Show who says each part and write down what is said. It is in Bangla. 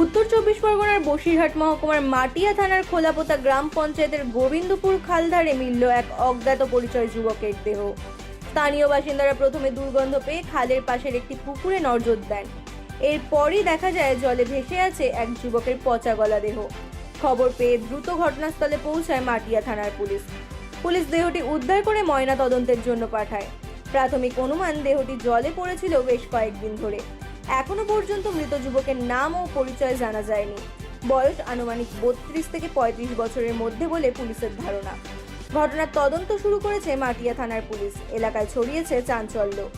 Speaker 1: উত্তর চব্বিশ পরগনার বসিরহাট মহকুমার মাটিয়া থানার খোলাপোতা গ্রাম পঞ্চায়েতের গোবিন্দপুর খালধারে মিলল এক অজ্ঞাত পরিচয় যুবকের দেহ। স্থানীয় বাসিন্দারা প্রথমে দুর্গন্ধ পেয়ে খালের পাশের একটি পুকুরে নজর দেন। এরপরই দেখা যায় জলে ভেসে আছে এক যুবকের পচা গলা দেহ। খবর পেয়ে দ্রুত ঘটনাস্থলে পৌঁছায় মাটিয়া থানার পুলিশ। পুলিশ দেহটি উদ্ধার করে ময়না তদন্তের জন্য পাঠায়। প্রাথমিক অনুমান দেহটি জলে পড়েছিল বেশ কয়েকদিন ধরে। এখনও পর্যন্ত মৃত যুবকের নাম ও পরিচয় জানা যায়নি। বয়স আনুমানিক বত্রিশ থেকে পঁয়ত্রিশ বছরের মধ্যে বলে পুলিশের ধারণা। ঘটনার তদন্ত শুরু করেছে মাটিয়া থানার পুলিশ। এলাকায় ছড়িয়েছে চাঞ্চল্য।